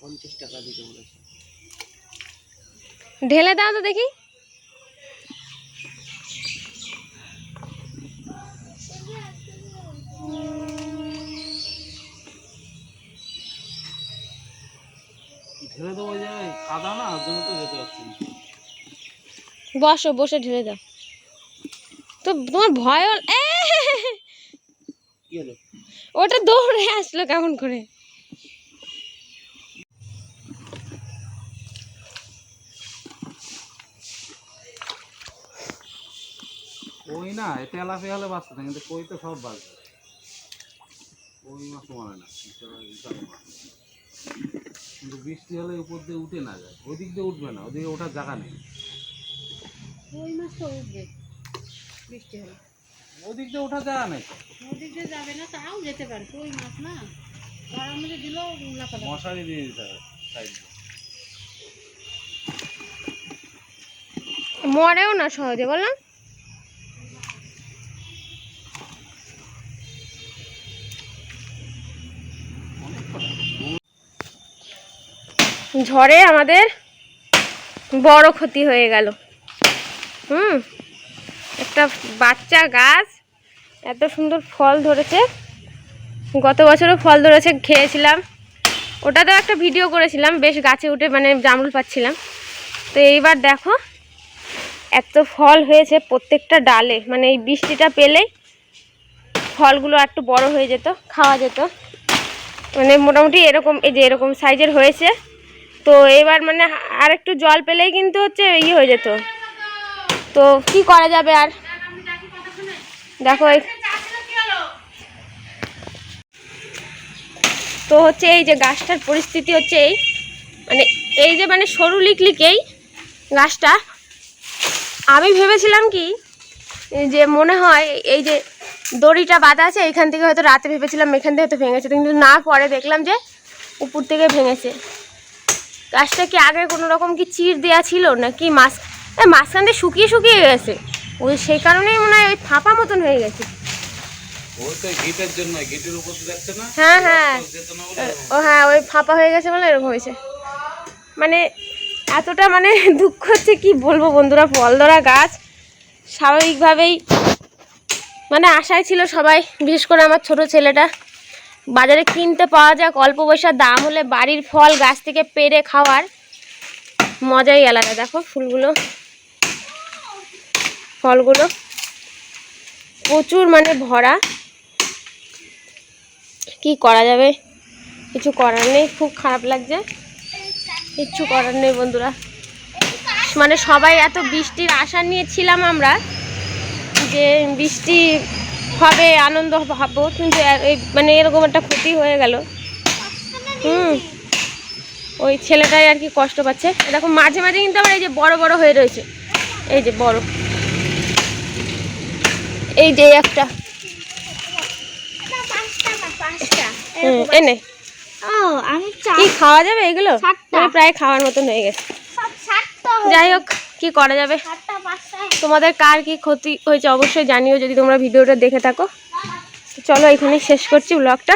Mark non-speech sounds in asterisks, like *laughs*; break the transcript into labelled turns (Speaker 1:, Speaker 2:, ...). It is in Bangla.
Speaker 1: পঞ্চাশ টাকা দিতে বলেছে।
Speaker 2: ঢেলে দাও তো দেখি।
Speaker 1: ঢেলে দেবো ওই জায়গায় কাদা না ওর জন্য তো যেতে পারছি না।
Speaker 2: বসো বসে ঢেলে দাও। তো তোমার ভয় হল? ওটা দৌড়ে আসলো কেমন করে?
Speaker 1: ওই না তেলা হলে বাঁচতে থাকে কিন্তু কই তো সব বাঁচবে। ওই মাছ মারে না। কিন্তু বৃষ্টি হলে উপর দিয়ে উঠে না যায় ওদিক দিয়ে উঠবে না ওদিকে ওঠার জায়গা নেই।
Speaker 3: ওই মাছ তো উঠবে বৃষ্টি হলে।
Speaker 1: ওদিক দিয়ে ওঠার জায়গা নেই।
Speaker 3: নদীর দিয়ে যাবে না তাও যেতে পারে ওই মাছ না। মধ্যে দিলেও
Speaker 1: মশারি দিয়ে দিতে হবে সাইড
Speaker 2: মরেও না সহজে বললাম ঝড়ে আমাদের বড় ক্ষতি হয়ে গেল। হুম? একটা বাচ্চা গাছ, এত সুন্দর ফল ধরেছে। গত বছরও ফল ধরেছে, খেয়েছিলাম। ওটাতেও একটা ভিডিও করেছিলাম, বেশ গাছে উঠে মানে জামরুল পাচ্ছিলাম। তো এইবার দেখো, এত ফল হয়েছে প্রত্যেকটা ডালে। মানে এই বৃষ্টিটা পেলেই ফলগুলো একটু বড় হয়ে যেত, খাওয়া যেত। মানে মোটামুটি এরকম, এই যে এরকম সাইজের হয়েছে। তো এবার মানে আর একটু জল পেলেই কিন্তু হচ্ছে ইয়ে হয়ে যেত। তো কি করা যাবে আর? দেখো তো হচ্ছে এই যে গাছটার পরিস্থিতি হচ্ছে এই। মানে এই যে মানে সরু লিকলিকেই গাছটা। আমি ভেবেছিলাম কি যে মনে হয় এই যে দড়িটা বাঁধা আছে এইখান থেকে হয়তো রাতে ভেবেছিলাম এখান থেকে হয়তো ভেঙেছে। কিন্তু না, পরে দেখলাম যে উপর থেকে ভেঙেছে। গাছটা কি আগে কোনো রকম কি চির দেওয়া ছিল নাকি মাছ মাঝখান দিয়ে শুকিয়ে শুকিয়ে গেছে। ওই সেই কারণেই মনে হয় ওই ফাঁপা মতন হয়ে গেছে। হ্যাঁ হ্যাঁ। ও হ্যাঁ ওই ফাঁপা হয়ে গেছে বলে এরকম হয়েছে। মানে এতটা মানে *laughs* দুঃখ হচ্ছে কি বলব বন্ধুরা ফল ধরা গাছ। স্বাভাবিকভাবেই মানে আশায় ছিল সবাই বিশেষ করে আমার ছোট ছেলেটা। বাজারে কিনতে পাওয়া যাক, অল্প পয়সার দাম হলে বাড়ির ফল, গাছ থেকে পেরে খাওয়ার মজাই আলাদা। দেখো ফুলগুলো, ফলগুলো প্রচুর মানে ভরা। কি করা যাবে? কিছু করার নেই, খুব খারাপ লাগছে। কিচ্ছু করার নেই বন্ধুরা। মানে সবাই এত বৃষ্টির আশা নিয়েছিলাম আমরা যে বৃষ্টি হবে আনন্দ হব কিন্তু মানে এরকম একটা ক্ষতি হয়ে গেল। হুম। ওই ছেলেটাই আর কি কষ্ট পাচ্ছে। এরকম মাঝে মাঝে কিন্তু আবার এই যে বড় বড় হয়ে রয়েছে। এই যে বড়। এই যে একটা। এনে কি খাওয়া যাবে এগুলো? প্রায় খাওয়ার মতন হয়ে গেছে। যাই হোক। কি করা যাবে? তোমাদের কার কি ক্ষতি হয়েছে অবশ্যই জানিও যদি তোমরা ভিডিওটা দেখে থাকো। চলো এখানে শেষ করছি ব্লগটা